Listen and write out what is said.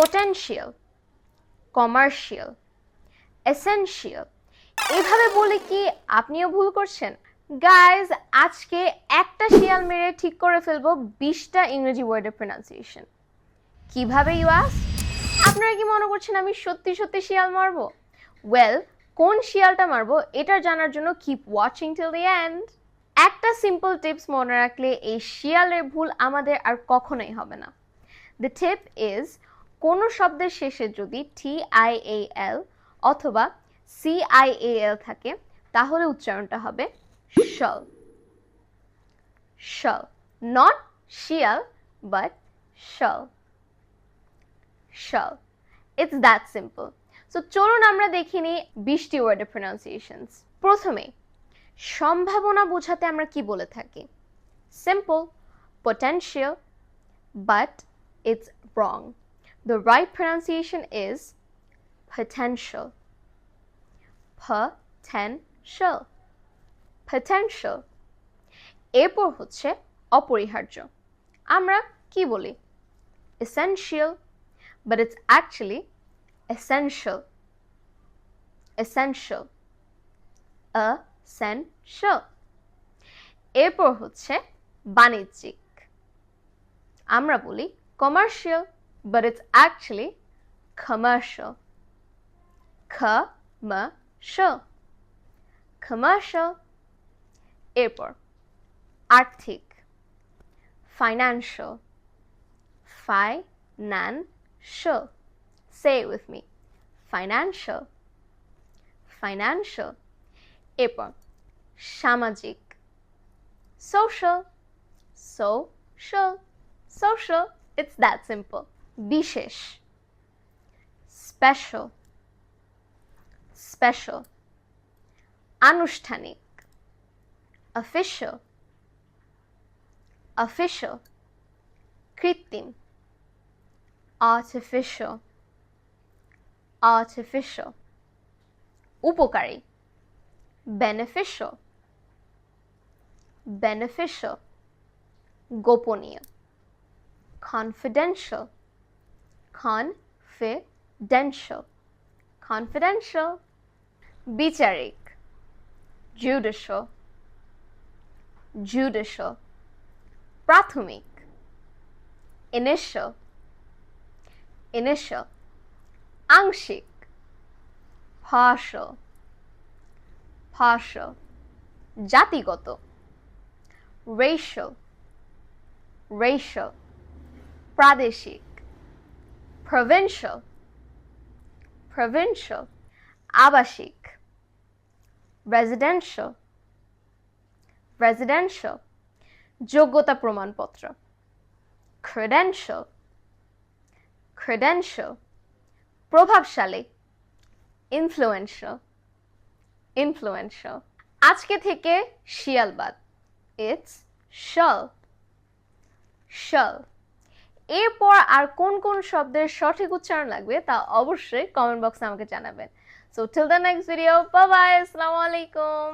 Potential commercial essential এভাবে বলে কি আপনিও ভুল করছেন? গাইজ আজকে একটা শিয়াল মেরে ঠিক করে ফেলব বিশটা ইংরেজি ওয়ার্ডের প্রোনাউন্সিয়েশন কীভাবে ইউআস আপনারা কি মনে করছেন আমি সত্যি সত্যি শিয়াল মারবো? ওয়েল কোন শিয়ালটা মারবো এটা জানার জন্য keep watching till the end একটা সিম্পল টিপস মনে রাখলে এই শিয়ালের ভুল আমাদের আর কখনোই হবে না। দ্য টিপ ইজ কোনো শব্দের শেষে যদি টি আই এ এল অথবা সি আই এ এল থাকে, তাহলে উচ্চারণটা হবে শল। শল। নট শিয়াল but shall. Shall. It's that simple so চলুন আমরা দেখিনি বিশটি ওয়ার্ডের প্রোনাউন্সিয়েশনস প্রথমে, সম্ভাবনা বোঝাতে আমরা কি বলে থাকি? Simple potential, but it's wrong the right pronunciation is potential potential potential এরপর হচ্ছে অপরিহার্য আমরা কি বলি essential but it's actually essential essential essential এরপর হচ্ছে বাণিজ্যিক আমরা বলি commercial but it's actually commercial commercial commercial এরপর আর্থিক financial financial say it with me financial financial এরপর সামাজিক social social social it's that simple বিশেষ স্পেশাল স্পেশাল আনুষ্ঠানিক অফিশিয়াল অফিশিয়াল কৃত্রিম আর্টিফিশিয়াল আর্টিফিশিয়াল উপকারী বেনিফিশিয়াল বেনিফিশিয়াল গোপনীয় কনফিডেন্সিয়াল confidential confidential বিচারিক judicial judicial প্রাথমিক initial initial আংশিক partial partial জাতিগত racial racial প্রাদেশিক provincial provincial আবাসিক residential residential যোগ্যতা প্রমাণপত্র credential credential প্রভাবশালী influential influential আজকে থেকে শিয়ালবাদ ইটস শল শল এরপর আর কোন কোন শব্দের সঠিক উচ্চারণ লাগবে তা অবশ্যই কমেন্ট বক্সে আমাকে জানাবেন। So till the next video bye আসসালামু আলাইকুম।